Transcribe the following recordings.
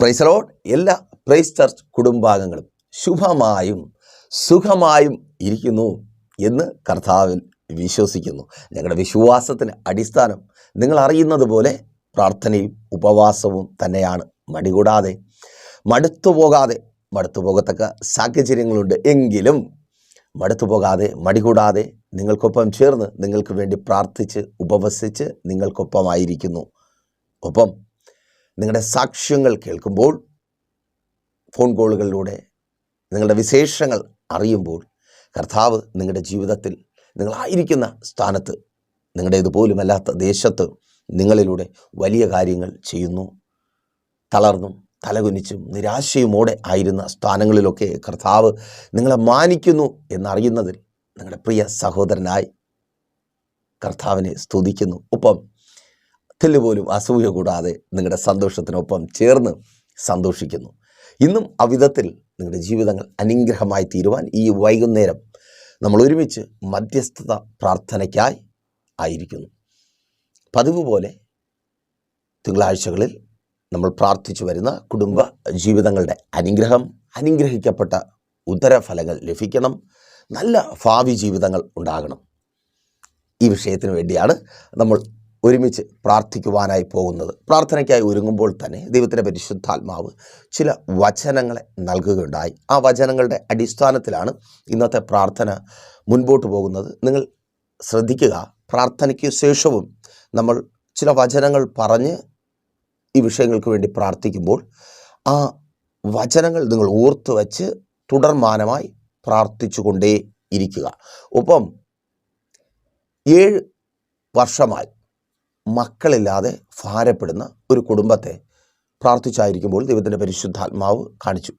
പ്രൈസലോഡ് എല്ലാ price church കുടുംബാംഗങ്ങളും ശുഭമായും സുഖമായും ഇരിക്കുന്നു എന്ന് കർത്താവിൽ വിശ്വസിക്കുന്നു. ഞങ്ങളുടെ വിശ്വാസത്തിന് അടിസ്ഥാനം നിങ്ങൾ അറിയുന്നത് പോലെ പ്രാർത്ഥനയും ഉപവാസവും തന്നെയാണ്. മടികൂടാതെ മടുത്തു പോകാതെ മടുത്തു പോകത്തക്ക സാഹചര്യങ്ങളുണ്ട് എങ്കിലും മടുത്തു പോകാതെ മടികൂടാതെ നിങ്ങൾക്കൊപ്പം ചേർന്ന് നിങ്ങൾക്ക് വേണ്ടി പ്രാർത്ഥിച്ച് ഉപവസിച്ച് നിങ്ങൾക്കൊപ്പമായിരിക്കുന്നു. ഒപ്പം നിങ്ങളുടെ സാക്ഷ്യങ്ങൾ കേൾക്കുമ്പോൾ ഫോൺ കോളുകളിലൂടെ നിങ്ങളുടെ വിശേഷങ്ങൾ അറിയുമ്പോൾ കർത്താവ് നിങ്ങളുടെ ജീവിതത്തിൽ നിങ്ങളായിരിക്കുന്ന സ്ഥാനത്ത് നിങ്ങളുടേതുപോലുമല്ലാത്ത ദേശത്ത് നിങ്ങളിലൂടെ വലിയ കാര്യങ്ങൾ ചെയ്യുന്നു. തളർന്നും തലകുനിച്ചും നിരാശയുമോടെ ആയിരുന്ന സ്ഥാനങ്ങളിലൊക്കെ കർത്താവ് നിങ്ങളെ മാനിക്കുന്നു എന്നറിയുന്നതിൽ നിങ്ങളുടെ പ്രിയ സഹോദരനായി കർത്താവിനെ സ്തുതിക്കുന്നു. ഒപ്പം തെല്ലുപോലും അസൂയ കൂടാതെ നിങ്ങളുടെ സന്തോഷത്തിനൊപ്പം ചേർന്ന് സന്തോഷിക്കുന്നു. ഇന്നും അവിധത്തിൽ നിങ്ങളുടെ ജീവിതങ്ങൾ അനുഗ്രഹമായി തീരുവാൻ ഈ വൈകുന്നേരം നമ്മൾ ഒരുമിച്ച് മധ്യസ്ഥത പ്രാർത്ഥനയ്ക്കായി ആയിരിക്കുന്നു. പതിവ് പോലെ തിങ്കളാഴ്ചകളിൽ നമ്മൾ പ്രാർത്ഥിച്ചു വരുന്ന കുടുംബ ജീവിതങ്ങളുടെ അനുഗ്രഹം അനുഗ്രഹിക്കപ്പെട്ട ഉത്തരഫലങ്ങൾ ലഭിക്കണം. നല്ല ഭാവി ജീവിതങ്ങൾ ഉണ്ടാകണം. ഈ വിഷയത്തിന് വേണ്ടിയാണ് നമ്മൾ ഒരുമിച്ച് പ്രാർത്ഥിക്കുവാനായി പോകുന്നത്. പ്രാർത്ഥനയ്ക്കായി ഒരുങ്ങുമ്പോൾ തന്നെ ദൈവത്തിന്റെ പരിശുദ്ധാത്മാവ് ചില വചനങ്ങളെ നൽകുകയുണ്ടായി. ആ വചനങ്ങളുടെ അടിസ്ഥാനത്തിലാണ് ഇന്നത്തെ പ്രാർത്ഥന മുൻപോട്ട് പോകുന്നത്. നിങ്ങൾ ശ്രദ്ധിക്കുക പ്രാർത്ഥനയ്ക്ക് ശേഷവും നമ്മൾ ചില വചനങ്ങൾ പറഞ്ഞ് ഈ വിഷയങ്ങൾക്ക് വേണ്ടി പ്രാർത്ഥിക്കുമ്പോൾ ആ വചനങ്ങൾ നിങ്ങൾ ഓർത്തു വച്ച് തുടർമാനമായി പ്രാർത്ഥിച്ചു കൊണ്ടേ ഇരിക്കുക ഒപ്പം ഏഴ് വർഷമായി മക്കളില്ലാതെ ഭാരപ്പെടുന്ന ഒരു കുടുംബത്തെ പ്രാർത്ഥിച്ചായിരിക്കുമ്പോൾ ദൈവത്തിന്റെ പരിശുദ്ധാത്മാവ് കാണിച്ചു.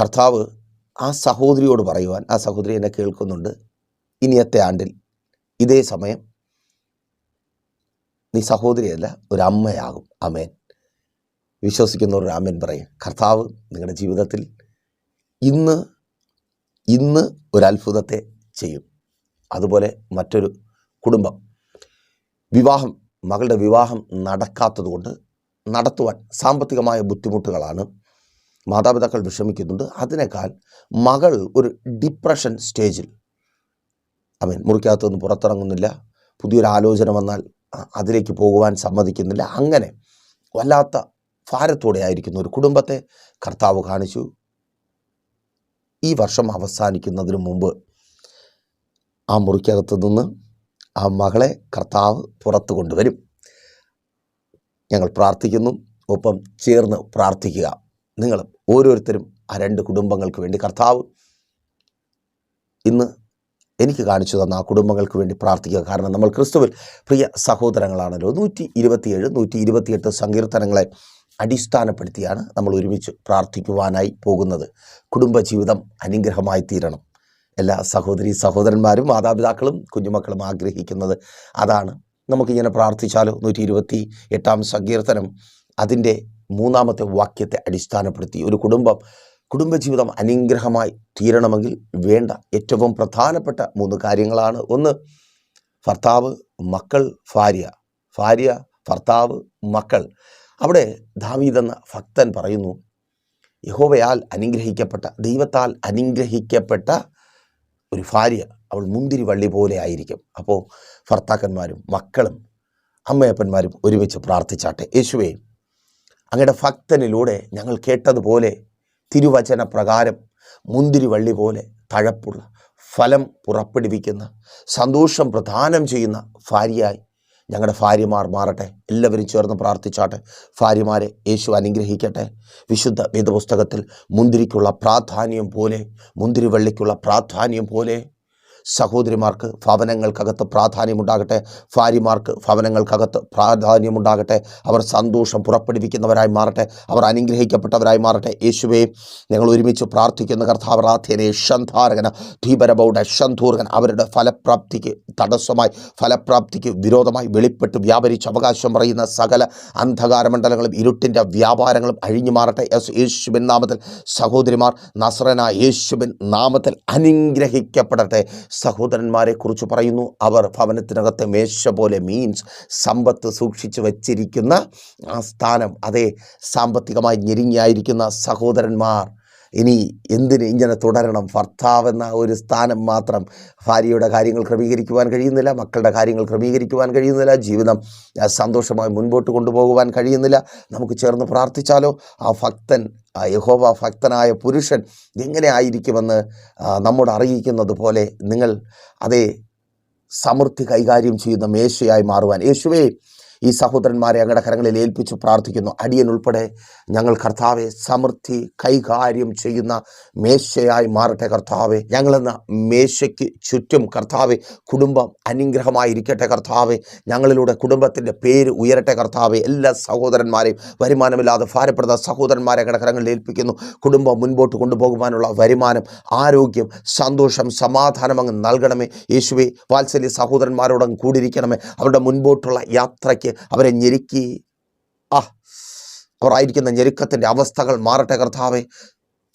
കർത്താവ് ആ സഹോദരിയോട് പറയുവാൻ ആ സഹോദരി എന്നെ കേൾക്കുന്നുണ്ട്. ഇനിയത്തെ ആണ്ടിൽ? ഇതേ സമയം നീ സഹോദരിയല്ല ഒരു അമ്മയാകും. അമേൻ വിശ്വസിക്കുന്നവർ അമേൻ പറയും. കർത്താവ് നിങ്ങളുടെ ജീവിതത്തിൽ ഇന്ന് ഇന്ന് ഒരു അത്ഭുതത്തെ ചെയ്യും. അതുപോലെ മറ്റൊരു കുടുംബം വിവാഹം മകളുടെ വിവാഹം നടക്കാത്തതുകൊണ്ട് നടത്തുവാൻ സാമ്പത്തികമായ ബുദ്ധിമുട്ടുകളാണ് മാതാപിതാക്കൾ വിഷമിക്കുന്നുണ്ട്. അതിനേക്കാൾ മകൾ ഒരു ഡിപ്രഷൻ സ്റ്റേജിൽ. അവൻ മുറിക്കകത്തുനിന്ന് പുറത്തിറങ്ങുന്നില്ല. പുതിയൊരു ആലോചന വന്നാൽ അതിലേക്ക് പോകുവാൻ സമ്മതിക്കുന്നില്ല. അങ്ങനെ വല്ലാത്ത ഭാരത്തോടെ ആയിരിക്കുന്ന ഒരു കുടുംബത്തെ കർത്താവ് കാണിച്ചു. ഈ വർഷം അവസാനിക്കുന്നതിന് മുമ്പ് ആ മുറിക്കകത്ത് നിന്ന് ആ മകളെ കർത്താവ് പുറത്തു കൊണ്ടുവരും. ഞങ്ങൾ പ്രാർത്ഥിക്കുന്നു. ഒപ്പം ചേർന്ന് പ്രാർത്ഥിക്കുക. നിങ്ങൾ ഓരോരുത്തരും ആ രണ്ട് കുടുംബങ്ങൾക്ക് വേണ്ടി കർത്താവ് ഇന്ന് എനിക്ക് കാണിച്ചു തന്ന ആ കുടുംബങ്ങൾക്ക് വേണ്ടി പ്രാർത്ഥിക്കുക. കാരണം നമ്മൾ ക്രിസ്തുവിൽ പ്രിയ സഹോദരങ്ങളാണല്ലോ. നൂറ്റി ഇരുപത്തിയേഴ് നൂറ്റി ഇരുപത്തിയെട്ട് സങ്കീർത്തനങ്ങളെ അടിസ്ഥാനപ്പെടുത്തിയാണ് നമ്മൾ ഒരുമിച്ച് പ്രാർത്ഥിക്കുവാനായി പോകുന്നത്. കുടുംബജീവിതം അനുഗ്രഹമായി തീരണം എല്ലാ സഹോദരി സഹോദരന്മാരും മാതാപിതാക്കളും കുഞ്ഞുമക്കളും ആഗ്രഹിക്കുന്നത് അതാണ്. നമുക്കിങ്ങനെ പ്രാർത്ഥിച്ചാലോ? നൂറ്റി ഇരുപത്തി എട്ടാം സങ്കീർത്തനം അതിന്റെ മൂന്നാമത്തെ വാക്യത്തെ അടിസ്ഥാനപ്പെടുത്തി. ഒരു കുടുംബം കുടുംബജീവിതം അനുഗ്രഹമായി തീരണമെങ്കിൽ വേണ്ട ഏറ്റവും പ്രധാനപ്പെട്ട മൂന്ന് കാര്യങ്ങളാണ്. ഒന്ന് ഭർത്താവ് മക്കൾ ഭാര്യ. ഭാര്യ ഭർത്താവ് മക്കൾ. അവിടെ ദാവീദ് എന്ന ഭക്തൻ പറയുന്നു യഹോവയാൽ അനുഗ്രഹിക്കപ്പെട്ട ദൈവത്താൽ അനുഗ്രഹിക്കപ്പെട്ട ഒരു ഭാര്യ അവൾ മുന്തിരി വള്ളി പോലെ ആയിരിക്കും. അപ്പോൾ ഭർത്താക്കന്മാരും മക്കളും അമ്മയപ്പന്മാരും ഒരുമിച്ച് പ്രാർത്ഥിച്ചാട്ടെ. യേശുവേ അങ്ങയുടെ ഭക്തനിലൂടെ ഞങ്ങൾ കേട്ടതുപോലെ തിരുവചന പ്രകാരം മുന്തിരി വള്ളി പോലെ തഴപ്പുള്ള ഫലം പുറപ്പെടുവിക്കുന്ന സന്തോഷം പ്രദാനം ചെയ്യുന്ന ഭാര്യയായി ഞങ്ങളുടെ ഭാര്യമാർ മാറട്ടെ. എല്ലാവരും ചേർന്ന് പ്രാർത്ഥിച്ചാട്ടെ. ഭാര്യമാരെ യേശു അനുഗ്രഹിക്കട്ടെ. വിശുദ്ധ വേദപുസ്തകത്തിൽ മുന്തിരിക്കുള്ള പ്രാധാന്യം പോലെ മുന്തിരി മുന്തിരിവള്ളിക്കുള്ള പ്രാധാന്യം പോലെ സഹോദരിമാർക്ക് ഭവനങ്ങൾക്കകത്ത് പ്രാധാന്യമുണ്ടാകട്ടെ ഭാര്യമാർക്ക് ഭവനങ്ങൾക്കകത്ത് പ്രാധാന്യമുണ്ടാകട്ടെ അവർ സന്തോഷം പുറപ്പെടുവിക്കുന്നവരായി മാറട്ടെ അവർ അനുഗ്രഹിക്കപ്പെട്ടവരായി മാറട്ടെ. യേശുവേ ഞങ്ങൾ ഒരുമിച്ച് പ്രാർത്ഥിക്കുന്ന കർത്താവറാധ്യനെ ഷന്ധാരകന ധീപരബൗഡ ശന്ധൂർഗൻ അവരുടെ ഫലപ്രാപ്തിക്ക് തടസ്സമായി ഫലപ്രാപ്തിക്ക് വിരോധമായി വെളിപ്പെട്ട് വ്യാപരിച്ച് അവകാശം പറയുന്ന സകല അന്ധകാരമണ്ഡലങ്ങളും ഇരുട്ടിന്റെ വ്യാപാരങ്ങളും അഴിഞ്ഞു മാറട്ടെ. യെസ് യേശുബിൻ നാമത്തിൽ സഹോദരിമാർ നസ്രന യേശുബിൻ നാമത്തിൽ അനുഗ്രഹിക്കപ്പെടട്ടെ. സഹോദരന്മാരെ കുറിച്ച് പറയുന്നു. അവർ ഭവനത്തിനകത്തെ മേശ പോലെ മീൻസ് സമ്പത്ത് സൂക്ഷിച്ചു വച്ചിരിക്കുന്ന ആ സ്ഥാനം അതേ സാമ്പത്തികമായി ഞെരുങ്ങിയായിരിക്കുന്ന സഹോദരന്മാർ. ഇനി എന്തിന് ഇങ്ങനെ തുടരണം? ഭർത്താവ് എന്ന ഒരു സ്ഥാനം മാത്രം ഭാര്യയുടെ കാര്യങ്ങൾ ക്രമീകരിക്കുവാൻ കഴിയുന്നില്ല മക്കളുടെ കാര്യങ്ങൾ ക്രമീകരിക്കുവാൻ കഴിയുന്നില്ല ജീവിതം സന്തോഷമായി മുൻപോട്ട് കൊണ്ടുപോകുവാൻ കഴിയുന്നില്ല. നമുക്ക് ചേർന്ന് പ്രാർത്ഥിച്ചാലോ? ആ ഭക്തൻ യഹോവ ഭക്തനായ പുരുഷൻ എങ്ങനെ ആയിരിക്കുമെന്ന് നമ്മോട് അറിയിക്കുന്നത് പോലെ നിങ്ങൾ അതേ സമൃദ്ധി കൈകാര്യം ചെയ്യുന്ന മേശയായി മാറുവാൻ. യേശുവേ ഈ സഹോദരന്മാരെ അങ്ങടെ കരങ്ങളിൽ ഏൽപ്പിച്ച് പ്രാർത്ഥിക്കുന്നു. അടിയൻ ഉൾപ്പെടെ ഞങ്ങൾ കർത്താവെ സമൃദ്ധി കൈകാര്യം ചെയ്യുന്ന മേശയായി മാറട്ടെ കർത്താവെ. ഞങ്ങളെന്ന മേശയ്ക്ക് ചുറ്റും കർത്താവെ കുടുംബം അനുഗ്രഹമായിരിക്കട്ടെ കർത്താവെ. ഞങ്ങളിലൂടെ കുടുംബത്തിന്റെ പേര് ഉയരട്ടെ കർത്താവെ. എല്ലാ സഹോദരന്മാരെയും വരുമാനമില്ലാതെ ഭാരപ്പെടുന്ന സഹോദരന്മാരെ അങ്ങയുടെ കരങ്ങളിൽ ഏൽപ്പിക്കുന്നു. കുടുംബം മുൻപോട്ട് കൊണ്ടുപോകുവാനുള്ള വരുമാനം ആരോഗ്യം സന്തോഷം സമാധാനം അങ്ങ് നൽകണമേ. യേശുവെ വാത്സല്യ സഹോദരന്മാരോടങ്ങ് കൂടിയിരിക്കണമേ. അവരുടെ മുൻപോട്ടുള്ള യാത്രയ്ക്ക് അവരെ ഞെരുക്കി. ആ അവർ ഞെരുക്കത്തിന്റെ അവസ്ഥകൾ മാറട്ടെ കർത്താവെ.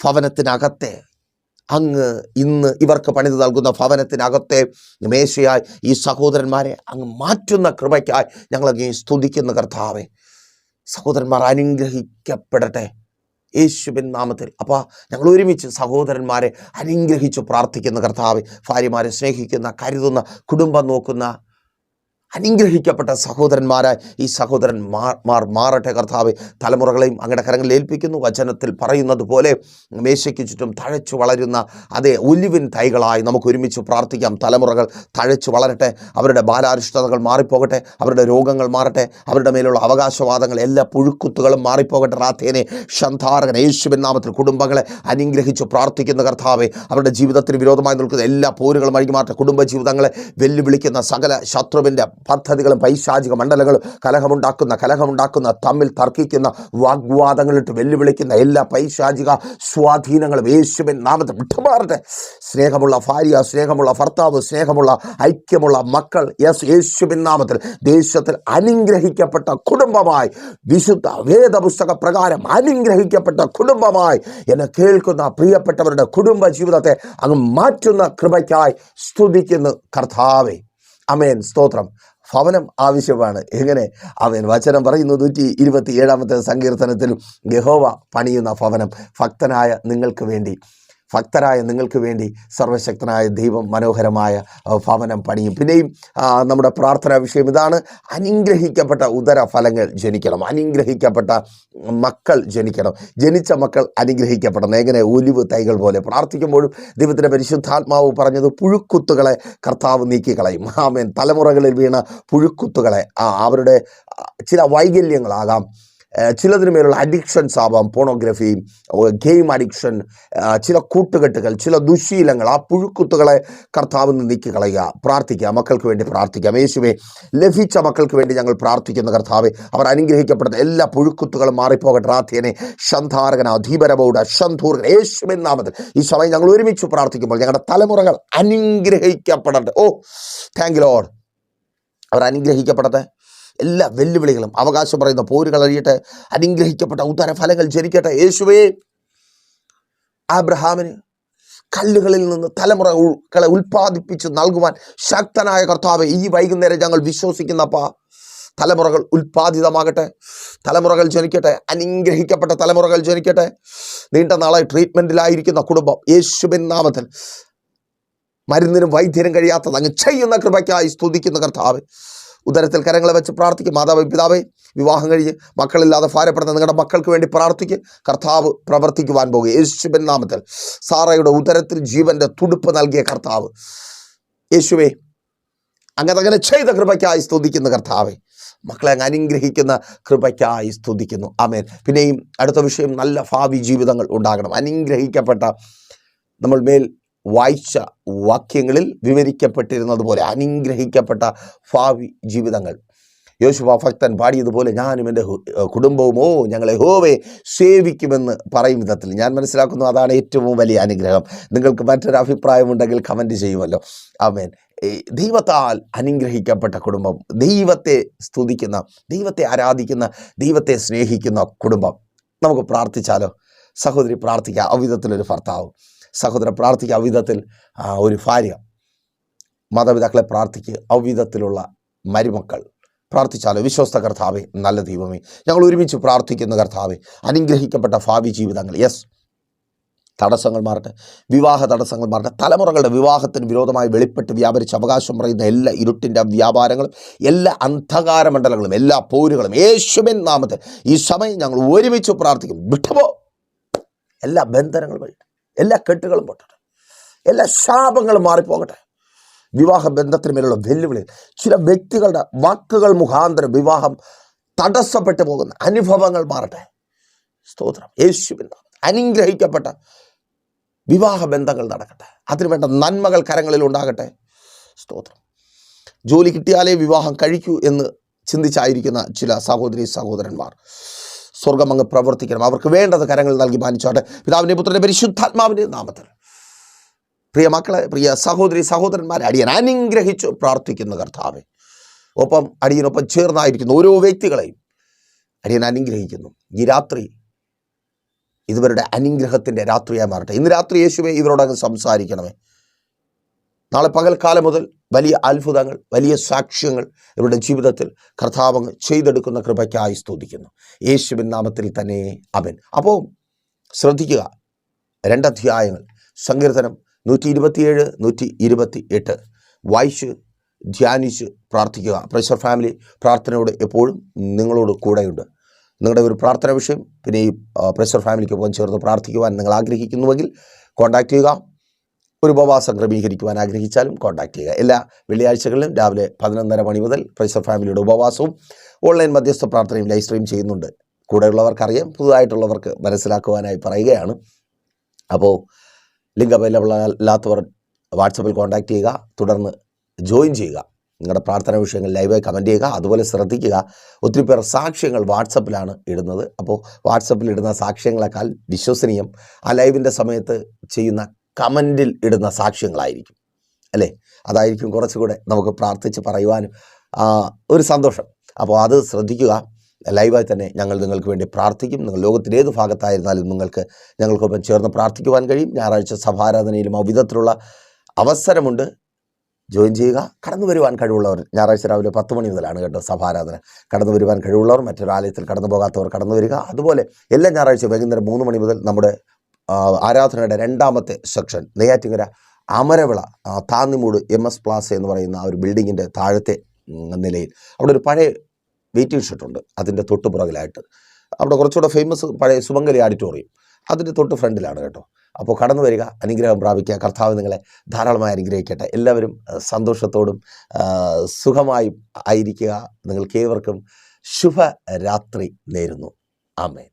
ഭവനത്തിനകത്തെ അങ്ങ് ഇന്ന് ഇവർക്ക് പണിത് നൽകുന്ന ഭവനത്തിനകത്തെ മേശയായി ഈ സഹോദരന്മാരെ അങ്ങ് മാറ്റുന്ന കൃപയ്ക്കായി ഞങ്ങളങ്ങ് സ്തുതിക്കുന്ന കർത്താവെ. സഹോദരന്മാർ അനുഗ്രഹിക്കപ്പെടട്ടെ. യേശുബിൻ നാമത്തിൽ. അപ്പോൾ ഞങ്ങൾ ഒരുമിച്ച് സഹോദരന്മാരെ അനുഗ്രഹിച്ചു പ്രാർത്ഥിക്കുന്ന കർത്താവ്. ഭാര്യമാരെ സ്നേഹിക്കുന്ന കരുതുന്ന കുടുംബം നോക്കുന്ന അനുഗ്രഹിക്കപ്പെട്ട സഹോദരന്മാരായി ഈ സഹോദരൻ മാർ മാറട്ടെ കർത്താവ്. തലമുറകളെയും അങ്ങയുടെ കരങ്ങളിൽ ഏൽപ്പിക്കുന്നു. വചനത്തിൽ പറയുന്നത് പോലെ മേശയ്ക്ക് ചുറ്റും തഴച്ചു വളരുന്ന അതേ ഒലിവിൻ തൈകളായി നമുക്ക് ഒരുമിച്ച് പ്രാർത്ഥിക്കാം. തലമുറകൾ തഴച്ചു വളരട്ടെ. അവരുടെ ബാലാരിഷ്ടതകൾ മാറിപ്പോകട്ടെ. അവരുടെ രോഗങ്ങൾ മാറട്ടെ. അവരുടെ മേലുള്ള അവകാശവാദങ്ങൾ എല്ലാ പുഴുക്കുത്തുകളും മാറിപ്പോകട്ടെ. റാത്തേനെ ഷന്ധാരകൻ യേശുവിൻ നാമത്തിൽ കുടുംബങ്ങളെ അനുഗ്രഹിച്ച് പ്രാർത്ഥിക്കുന്ന കർത്താവെ അവരുടെ ജീവിതത്തിന് വിരോധമായി നിൽക്കുന്ന എല്ലാ പോരുകളും അഴിഞ്ഞു മാറ്റ കുടുംബജീവിതങ്ങളെ വെല്ലുവിളിക്കുന്ന സകല ശത്രുവിന്റെ പദ്ധതികളും പൈശാചിക മണ്ഡലങ്ങളും കലഹമുണ്ടാക്കുന്ന കലഹമുണ്ടാക്കുന്ന തമ്മിൽ തർക്കിക്കുന്ന വാഗ്വാദങ്ങളിട്ട് വെല്ലുവിളിക്കുന്ന എല്ലാ പൈശാചിക സ്വാധീനങ്ങളും യേശുവിൻ നാമത്തെ വിട്ടുമാറട്ടെ. സ്നേഹമുള്ള ഭാര്യ സ്നേഹമുള്ള ഭർത്താവ് സ്നേഹമുള്ള ഐക്യമുള്ള മക്കൾ യെസ് യേശുവിൻ നാമത്തിൽ ദേശത്തിൽ അനുഗ്രഹിക്കപ്പെട്ട കുടുംബമായി വിശുദ്ധ വേദപുസ്തക പ്രകാരം അനുഗ്രഹിക്കപ്പെട്ട കുടുംബമായി എന്നെ കേൾക്കുന്ന പ്രിയപ്പെട്ടവരുടെ കുടുംബ ജീവിതത്തെ അങ്ങ് മാറ്റുന്ന കൃപയ്ക്കായി സ്തുതിക്കുന്നു കർത്താവേ. അമേൻ സ്തോത്രം. ഭവനം ആവശ്യമാണ്. എങ്ങനെ? അവൻ വചനം പറയുന്നു നൂറ്റി ഇരുപത്തി ഏഴാമത്തെ സങ്കീർത്തനത്തിലും യഹോവ പണിയുന്ന ഭവനം ഭക്തനായ നിങ്ങൾക്ക് വേണ്ടി. ഭക്തരായ നിങ്ങൾക്ക് വേണ്ടി സർവശക്തനായ ദൈവം മനോഹരമായ ഭവനം പണിയും. പിന്നെയും നമ്മുടെ പ്രാർത്ഥനാ വിഷയം ഇതാണ്. അനുഗ്രഹിക്കപ്പെട്ട ഉദര ഫലങ്ങൾ ജനിക്കണം. അനുഗ്രഹിക്കപ്പെട്ട മക്കൾ ജനിക്കണം. ജനിച്ച മക്കൾ അനുഗ്രഹിക്കപ്പെടണം. എങ്ങനെ? ഒലിവ് തൈകൾ പോലെ. പ്രാർത്ഥിക്കുമ്പോഴും ദൈവത്തിന്റെ പരിശുദ്ധാത്മാവ് പറഞ്ഞത് പുഴുക്കുത്തുകളെ കർത്താവ് നീക്കിക്കളയും. ആമേൻ. തലമുറകളിൽ വീണ പുഴുക്കുത്തുകളെ അവരുടെ ചില വൈകല്യങ്ങളാകാം. ചിലതിന് മേലുള്ള അഡിക്ഷൻസ് ആവാം പോണോഗ്രഫി ഗെയിം അഡിക്ഷൻ ചില കൂട്ടുകെട്ടുകൾ ചില ദുശീലങ്ങൾ ആ പുഴുക്കുത്തുകളെ കർത്താവ് നിന്ന് നീക്കി കളയുക പ്രാർത്ഥിക്കുക. മക്കൾക്ക് വേണ്ടി പ്രാർത്ഥിക്കാം. യേശുവെ ലഭിച്ച മക്കൾക്ക് വേണ്ടി ഞങ്ങൾ പ്രാർത്ഥിക്കുന്ന കർത്താവെ. അവർ അനുഗ്രഹിക്കപ്പെടുന്ന എല്ലാ പുഴുക്കുത്തുകളും മാറിപ്പോകട്ടെ. റാത്യനെ ഷന്ധാരകന അധീപരബൗഡ ഷന്ധൂർഗൻ യേശുവിൻ നാമത്തിൽ ഈ സമയം ഞങ്ങൾ ഒരുമിച്ച് പ്രാർത്ഥിക്കുമ്പോൾ ഞങ്ങളുടെ തലമുറകൾ അനുഗ്രഹിക്കപ്പെടട്ടെ. ഓ താങ്ക് ലോഡ് അവർ അനുഗ്രഹിക്കപ്പെടട്ടെ. എല്ലാ വെല്ലുവിളികളും അവകാശം പറയുന്ന പോരുകൾ അറിയട്ടെ അനുഗ്രഹിക്കപ്പെട്ട ഉത്തരഫലങ്ങൾ ജനിക്കട്ടെ. യേശുവേ ആബ്രഹാമിന് കല്ലുകളിൽ നിന്ന് തലമുറകളെ ഉൽപ്പാദിപ്പിച്ച് നൽകുവാൻ ശക്തനായ കർത്താവ് ഈ വൈകുന്നേരം ഞങ്ങൾ വിശ്വസിക്കുന്നപ്പാ തലമുറകൾ ഉൽപ്പാദിതമാകട്ടെ തലമുറകൾ ജനിക്കട്ടെ അനുഗ്രഹിക്കപ്പെട്ട തലമുറകൾ ജനിക്കട്ടെ. നീണ്ട നാളായി ട്രീറ്റ്മെന്റിലായിരിക്കുന്ന കുടുംബം യേശുബിൻ നാമത്തിൽ മരുന്നിനും വൈദ്യനും കഴിയാത്തത് അങ്ങ് ചെയ്യുന്ന കൃപയ്ക്കായി സ്തുതിക്കുന്ന കർത്താവ് ഉദരത്തിൽ കരങ്ങളെ വെച്ച് പ്രാർത്ഥിക്കും. മാതാവ് പിതാവേ വിവാഹം കഴിഞ്ഞ് മക്കളില്ലാതെ ഭാരപ്പെടുന്ന നിങ്ങളുടെ മക്കൾക്ക് വേണ്ടി പ്രാർത്ഥിക്കും. കർത്താവ് പ്രവർത്തിക്കുവാൻ പോകുക. യേശുബൻ നാമത്തിൽ സാറയുടെ ഉദരത്തിൽ ജീവന്റെ തുടുപ്പ് നൽകിയ കർത്താവ്. യേശുവേ അങ്ങനെ അങ്ങനെ ചെയ്ത കൃപയ്ക്കായി സ്തുതിക്കുന്ന കർത്താവേ. മക്കളെ അങ്ങ് അനുഗ്രഹിക്കുന്ന കൃപയ്ക്കായി സ്തുതിക്കുന്നു. ആമേൻ. പിന്നെയും അടുത്ത വിഷയം നല്ല ഭാവി ജീവിതങ്ങൾ ഉണ്ടാകണം. അനുഗ്രഹിക്കപ്പെട്ട നമ്മൾ മേൽ വായിച്ച വാക്യങ്ങളിൽ വിവരിക്കപ്പെട്ടിരുന്നത് പോലെ അനുഗ്രഹിക്കപ്പെട്ട ഭാവി ജീവിതങ്ങൾ. യോശുവ ഭക്തൻ പാടിയതുപോലെ ഞാനും എന്റെ കുടുംബവുമോ ഞങ്ങളെ ഹോവെ സേവിക്കുമെന്ന് പറയും വിധത്തിൽ. ഞാൻ മനസ്സിലാക്കുന്നു അതാണ് ഏറ്റവും വലിയ അനുഗ്രഹം. നിങ്ങൾക്ക് മറ്റൊരു അഭിപ്രായമുണ്ടെങ്കിൽ കമന്റ് ചെയ്യുമല്ലോ. ആമേൻ. ദൈവത്താൽ അനുഗ്രഹിക്കപ്പെട്ട കുടുംബം ദൈവത്തെ സ്തുതിക്കുന്ന ദൈവത്തെ ആരാധിക്കുന്ന ദൈവത്തെ സ്നേഹിക്കുന്ന കുടുംബം. നമുക്ക് പ്രാർത്ഥിച്ചാലോ? സഹോദരി പ്രാർത്ഥിക്കുക അവിധത്തിലൊരു ഭർത്താവ്. സഹോദര പ്രാർത്ഥിക്കുക അവിധത്തിൽ ഒരു ഭാര്യ. മാതാപിതാക്കളെ പ്രാർത്ഥിക്കുക അവിധത്തിലുള്ള മരുമക്കൾ. പ്രാർത്ഥിച്ചാലോ? വിശ്വസ്ത കർത്താവെ നല്ല ദൈവമേ ഞങ്ങൾ ഒരുമിച്ച് പ്രാർത്ഥിക്കുന്ന കർത്താവെ അനുഗ്രഹിക്കപ്പെട്ട ഭാവി ജീവിതങ്ങൾ. യെസ് തടസ്സങ്ങൾ മാറട്ടെ. വിവാഹ തടസ്സങ്ങൾ മാറട്ടെ. തലമുറകളുടെ വിവാഹത്തിന് വിരോധമായി വെളിപ്പെട്ട് വ്യാപരിച്ച് അവകാശം പറയുന്ന എല്ലാ ഇരുട്ടിന്റെ വ്യാപാരങ്ങളും എല്ലാ അന്ധകാര മണ്ഡലങ്ങളും എല്ലാ പോരുകളും യേശുവിൻ നാമത്തിൽ ഈ സമയം ഞങ്ങൾ ഒരുമിച്ച് പ്രാർത്ഥിക്കും. വിട്ടുപോ. എല്ലാ ബന്ധനങ്ങളും വഴി. എല്ലാ കെട്ടുകളും പൊട്ടട്ടെ. എല്ലാ ശാപങ്ങളും മാറിപ്പോകട്ടെ. വിവാഹ ബന്ധത്തിന് മേലുള്ള വെല്ലുവിളി ചില വ്യക്തികളുടെ വാക്കുകൾ മുഖാന്തരം വിവാഹം തടസ്സപ്പെട്ടു പോകുന്ന അനുഭവങ്ങൾ മാറട്ടെ. സ്തോത്രം. യേശുവിൻ നാമത്തിൽ അനുഗ്രഹിക്കപ്പെട്ട വിവാഹ ബന്ധങ്ങൾ നടക്കട്ടെ. അതിനുവേണ്ട നന്മകൾ കരങ്ങളിൽ ഉണ്ടാകട്ടെ. സ്തോത്രം. ജോലി കിട്ടിയാലേ വിവാഹം കഴിക്കൂ എന്ന് ചിന്തിച്ചായിരിക്കുന്ന ചില സഹോദരി സഹോദരന്മാർ സ്വർഗം അങ്ങ് പ്രവർത്തിക്കണം. അവർക്ക് വേണ്ടത് കരങ്ങൾ നൽകി മാനിച്ചോട്ടെ പിതാവിന്റെ പുത്രന്റെ പരിശുദ്ധാത്മാവിന്റെ നാമത്തിൽ. പ്രിയ മക്കളെ പ്രിയ സഹോദരി സഹോദരന്മാരെ അടിയൻ അനുഗ്രഹിച്ചു പ്രാർത്ഥിക്കുന്ന കർത്താവെ. ഒപ്പം അടിയനൊപ്പം ചേർന്നായിരിക്കുന്ന ഓരോ വ്യക്തികളെയും. അടിയൻ അനുഗ്രഹിക്കുന്നു. ഈ രാത്രി ഇതുവരുടെ അനുഗ്രഹത്തിന്റെ രാത്രിയായി മാറട്ടെ. ഇന്ന് രാത്രി യേശുവെ ഇവരോടങ്ങ് സംസാരിക്കണമേ. നാളെ പകൽക്കാലം മുതൽ വലിയ അത്ഭുതങ്ങൾ വലിയ സാക്ഷ്യങ്ങൾ ഇവരുടെ ജീവിതത്തിൽ കർത്താവങ്ങ് ചെയ്തെടുക്കുന്ന കൃപയ്ക്കായി സ്തുതിക്കുന്നു. യേശുവിൻ നാമത്തിൽ തന്നെ. അവൻ അപ്പോൾ ശ്രദ്ധിക്കുക രണ്ടധ്യായങ്ങൾ. സങ്കീർത്തനം നൂറ്റി ഇരുപത്തിയേഴ് നൂറ്റി ഇരുപത്തി എട്ട് വായിച്ച് ധ്യാനിച്ച് പ്രാർത്ഥിക്കുക. പ്രഷർ ഫാമിലി പ്രാർത്ഥനയോട് എപ്പോഴും നിങ്ങളോട് കൂടെയുണ്ട്. നിങ്ങളുടെ ഒരു പ്രാർത്ഥന വിഷയം പിന്നെ ഈ പ്രഷർ ഫാമിലിക്കൊപ്പം ചേർന്ന് പ്രാർത്ഥിക്കുവാൻ നിങ്ങൾ ആഗ്രഹിക്കുന്നുവെങ്കിൽ കോൺടാക്റ്റ് ചെയ്യുക. ഒരു ഉപവാസം ക്രമീകരിക്കുവാൻ ആഗ്രഹിച്ചാലും കോൺടാക്ട് ചെയ്യുക. എല്ലാ വെള്ളിയാഴ്ചകളിലും രാവിലെ പതിനൊന്നര മണി മുതൽ പ്രൈസർ ഫാമിലിയുടെ ഉപവാസവും ഓൺലൈൻ മധ്യസ്ഥ പ്രാർത്ഥനയും ലൈവ് സ്ട്രീം ചെയ്യുന്നുണ്ട്. കൂടെയുള്ളവർക്കറിയാം പുതുതായിട്ടുള്ളവർക്ക് മനസ്സിലാക്കുവാനായി പറയുകയാണ്. അപ്പോൾ ലിങ്ക് അവൈലബിൾ അല്ലാത്തവർ വാട്സപ്പിൽ കോൺടാക്ട് ചെയ്യുക തുടർന്ന് ജോയിൻ ചെയ്യുക. നിങ്ങളുടെ പ്രാർത്ഥന വിഷയങ്ങൾ ലൈവായി കമന്റ് ചെയ്യുക അതുപോലെ ശ്രദ്ധിക്കുക. ഒത്തിരി പേർ സാക്ഷ്യങ്ങൾ വാട്സപ്പിലാണ് ഇടുന്നത്. അപ്പോൾ വാട്സപ്പിൽ ഇടുന്ന സാക്ഷ്യങ്ങളെക്കാൾ വിശ്വസനീയം ആ ലൈവിന്റെ സമയത്ത് ചെയ്യുന്ന കമന്റിൽ ഇടുന്ന സാക്ഷ്യങ്ങളായിരിക്കും. അല്ലേ? അതായിരിക്കും കുറച്ചുകൂടെ നമുക്ക് പ്രാർത്ഥിച്ച് പറയുവാനും ഒരു സന്തോഷം. അപ്പോൾ അത് ശ്രദ്ധിക്കുക. ലൈവായി തന്നെ ഞങ്ങൾ നിങ്ങൾക്ക് വേണ്ടി പ്രാർത്ഥിക്കും. നിങ്ങൾ ലോകത്തിന്റെ ഏത് ഭാഗത്തായിരുന്നാലും നിങ്ങൾക്ക് ഞങ്ങൾക്കൊപ്പം ചേർന്ന് പ്രാർത്ഥിക്കുവാൻ കഴിയും. ഞായറാഴ്ച സഭാരാധനയിലും ആ വിധത്തിലുള്ള അവസരമുണ്ട്. ജോയിൻ ചെയ്യുക. കടന്നു വരുവാൻ കഴിവുള്ളവർ ഞായറാഴ്ച രാവിലെ പത്ത് മണി മുതലാണ് കേട്ടോ സഭാരാധന. കടന്നു വരുവാൻ കഴിവുള്ളവർ മറ്റൊരാലയത്തിൽ കടന്നു പോകാത്തവർ കടന്നു വരിക. അതുപോലെ എല്ലാ ഞായറാഴ്ച വൈകുന്നേരം മൂന്ന് മണി മുതൽ നമ്മുടെ ആരാധനയുടെ രണ്ടാമത്തെ section Neyyattinkara Amaravila Thannimoodu M S plaza എന്ന് പറയുന്ന ആ ഒരു ബിൽഡിങ്ങിന്റെ താഴത്തെ നിലയിൽ. അവിടെ ഒരു പഴയ വെയിറ്റിംഗ് ഷെഡുണ്ട് അതിന്റെ തൊട്ട് പുറകിലായിട്ട്. അവിടെ കുറച്ചുകൂടെ ഫേമസ് പഴയ സുമംഗലി ഓഡിറ്റോറിയം അതിന്റെ തൊട്ട് ഫ്രണ്ടിലാണ് കേട്ടോ. അപ്പോൾ കടന്നു വരിക അനുഗ്രഹം പ്രാപിക്കുക കർത്താവ് നിങ്ങളെ ധാരാളമായി അനുഗ്രഹിക്കട്ടെ. എല്ലാവരും സന്തോഷത്തോടും സുഖമായും ആയിരിക്കുക. നിങ്ങൾക്ക് ഏവർക്കും ശുഭരാത്രി നേരുന്നു. ആമേൻ.